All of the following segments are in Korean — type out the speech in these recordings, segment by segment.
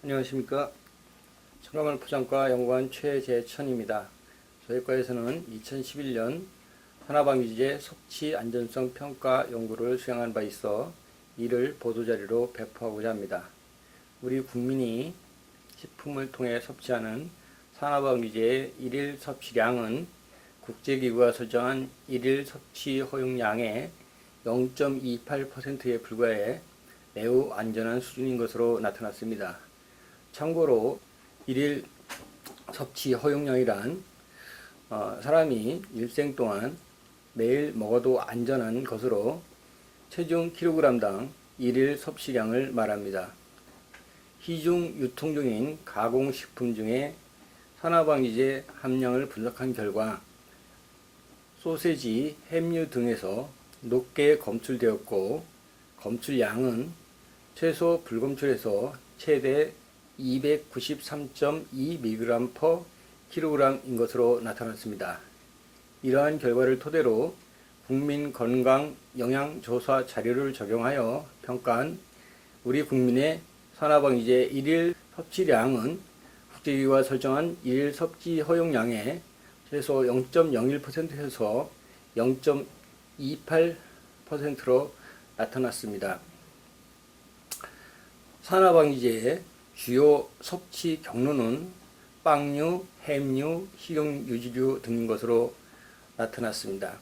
안녕하십니까. 청라만 포장과 연구원 최재천입니다. 저희 과에서는 2011년 산화방위제 섭취 안전성 평가 연구를 수행한 바 있어 이를 보도자료로 배포하고자 합니다. 우리 국민이 식품을 통해 섭취하는 산화방위제의 일일 섭취량은 국제기구가 설정한 일일 섭취 허용량의 0.28%에 불과해 매우 안전한 수준인 것으로 나타났습니다. 참고로 일일 섭취 허용량이란 어, 사람이 일생 동안 매일 먹어도 안전한 것으로 체중 킬로그램당 일일 섭취량을 말합니다. 시중 유통 중인 가공식품 중에 산화방위제 함량을 분석한 결과 소세지, 햄류 등에서 높게 검출되었고 검출량은 최소 불검출에서 최대 293.2mg per kg인 것으로 나타났습니다. 이러한 결과를 토대로 국민 건강 영양 조사 자료를 적용하여 평가한 우리 국민의 산화방위제 일일 섭취량은 국제기구가 설정한 일일 섭취 허용량의 최소 0.01%에서 0.28%로 나타났습니다. 산화방위제의 주요 섭취 경로는 빵류, 햄류, 식용 유지류 등인 것으로 나타났습니다.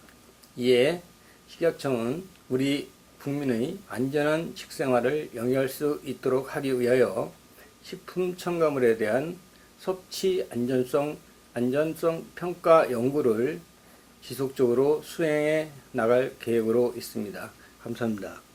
이에 식약청은 우리 국민의 안전한 식생활을 영위할 수 있도록 하기 위하여 식품 첨가물에 대한 섭취 안전성 안전성 평가 연구를 지속적으로 수행해 나갈 계획으로 있습니다. 감사합니다.